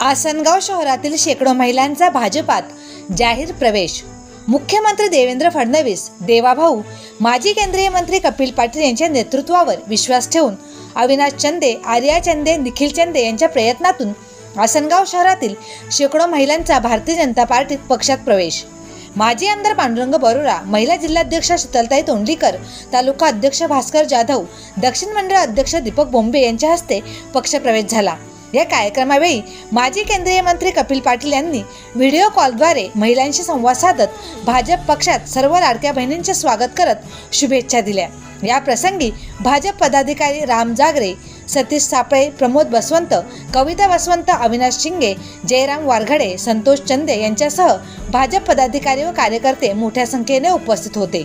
आसनगाव शहरातील शेकडो महिलांचा भाजपात जाहीर प्रवेश. मुख्यमंत्री देवेंद्र फडणवीस देवाभाऊ माजी केंद्रीय मंत्री कपिल पाटील यांच्या नेतृत्वावर विश्वास ठेवून अविनाश चंदे आर्या चंदे निखिल चंदे यांच्या प्रयत्नातून आसनगाव शहरातील शेकडो महिलांचा भारतीय जनता पार्टीत पक्षात प्रवेश. माजी आमदार पांडुरंग बरोरा महिला जिल्हाध्यक्ष शीतलताई तोंडलीकर तालुका अध्यक्ष भास्कर जाधव दक्षिण मंडळ अध्यक्ष दीपक बोंबे यांच्या हस्ते पक्षप्रवेश झाला. या कार्यक्रमावेळी माजी केंद्रीय मंत्री कपिल पाटील यांनी व्हिडिओ कॉलद्वारे महिलांशी संवाद साधत भाजप पक्षात सर्व लाडक्या बहिणींचे स्वागत करत शुभेच्छा दिल्या. या प्रसंगी भाजप पदाधिकारी राम जागरे सतीश सापळे प्रमोद बसवंत कविता बसवंत अविनाश शिंगे जयराम वारघडे संतोष चंदे यांच्यासह भाजप पदाधिकारी व कार्यकर्ते मोठ्या संख्येने उपस्थित होते.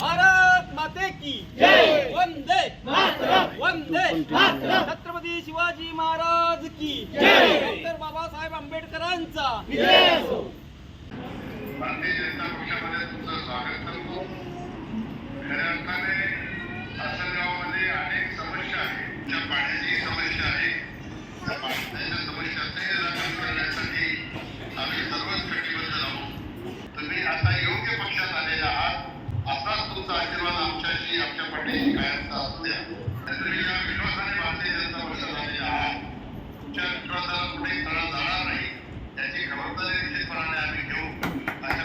भारत छत्रपती शिवाजी महाराज की डॉक्टर बाबासाहेब आंबेडकरांचा. भारतीय जनता पक्षामध्ये तुमचं स्वागत करतो. खऱ्या अर्थाने आसनगावमध्ये अनेक समस्या आहेत. त्या पाण्याची समस्या आहे त्या पाण्याच्या समस्याचे निराकरण करण्यासाठी आम्ही सर्वच कटिबद्ध राहू तुम्ही आता योग्य पक्षात आलेले आहात असाच तुमचा आशीर्वाद आमच्याशी आमच्या पाठीशी कायमचा असू द्या. आम्ही घेऊ अशा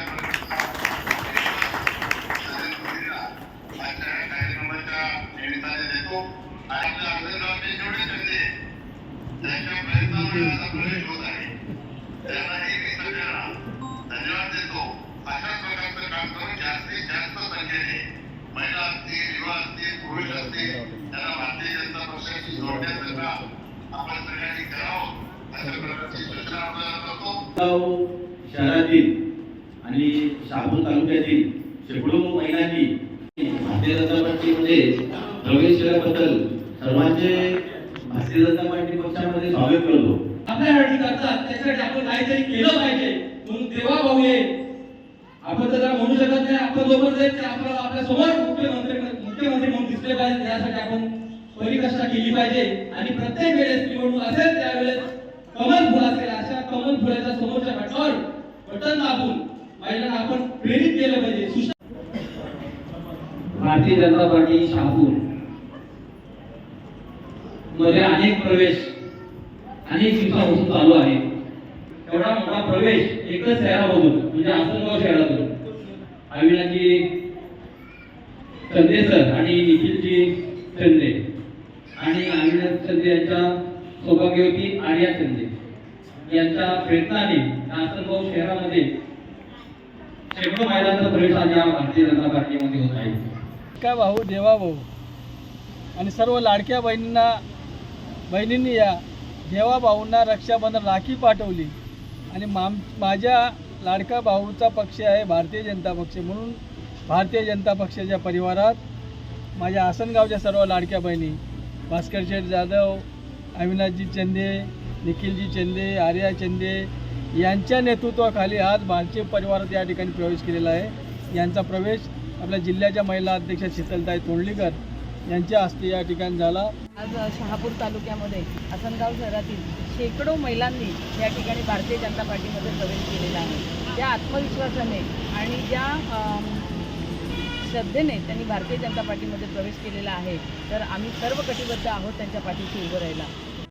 आजच्या कार्यक्रमाच्या निमित्ताने देतो आणि आपल्या जेवढे त्यांच्या प्रयत्नामुळे आता प्रवेश होत आहे त्यांनाही मी सगळ्यांना धन्यवाद देतो अशाच प्रकारचं काम करून जास्तीत जास्त संख्येने महिला असतील युवा असतील पुरुष असतील त्यांना भारतीय जनता पक्षाशी जोडण्याचं काम आपण सगळ्यांनी करावं. शहरातील आणि शहापूर तालुक्यातील शेकडो महिलांनी भारतीय जनता पार्टीमध्ये प्रवेश केल्याबद्दल सर्वांचे भारतीय जनता पार्टी पक्षामध्ये स्वागत करतो. आपल्या अडचणी करतात त्याच्यासाठी आपण काहीतरी केलं पाहिजे. म्हणून तेव्हा भाऊ आपण त्याला म्हणू शकत नाही. आपण जोपर्यंत ते आपल्याला आपल्यासमोर मुख्यमंत्री मुख्यमंत्री म्हणून दिसले पाहिजे. त्यासाठी आपण परिकष्टा केली पाहिजे. आणि प्रत्येक वेळेस निवडणूक असेल त्यावेळेस कमल फुल असेल अशा कमल फुलाच्या समोरच्या बटनावर बटन दाबून महिलांना आपण प्रेरित केलं पाहिजे. भारतीय जनता पार्टी शहापूरमध्ये अनेक प्रवेश अनेक दिवसापासून चालू आहे एवढा मोठा प्रवेश एकच शहरामधून म्हणजे आसनगाव शहरातून. अविनाजी चंदे सर आणि निखिलजी चंदे आणि अविनाश चंदे यांच्या सौभाग्यवती आर्या चंदे यांच्या प्रयत्नाने नासनगाव शहरामध्ये शेकडो महिलांचा प्रवेश आज या भारतीय जनता पार्टीमध्ये होत आहे. काय भाऊ देवा भाऊ? आणि सर्व लाडक्या बहिणींना बहिणींनी या देवा भाऊंना रक्षाबंधन राखी पाठवली. आणि माम माझ्या लाडका भाऊचा पक्ष आहे भारतीय जनता पक्ष म्हणून भारतीय जनता पक्षाच्या परिवारात माझ्या आसनगावच्या सर्व लाडक्या बहिणी भास्कर शेठ जाधव अविनाशजी चंदे निखिलजी चंदे आर्या चंदे यांच्या नेतृत्वाखाली आज भारतीय परिवारात या ठिकाणी प्रवेश केलेला आहे. यांचा प्रवेश आपल्या जिल्ह्याच्या महिला अध्यक्ष शीतलताई तोंडलीकर यांच्या हस्ते या ठिकाणी झाला. आज शहापूर तालुक्यामध्ये आसनगाव शहरातील शेकडो महिलांनी या ठिकाणी भारतीय जनता पार्टीमध्ये प्रवेश केलेला आहे. त्या आत्मविश्वासाने आणि ज्या श्रद्धेने त्यांनी भारतीय जनता पार्टीमध्ये प्रवेश केलेला आहे. तर आम्ही सर्व कटिबद्ध आहोत त्यांच्या पाठीशी उभं राहायला.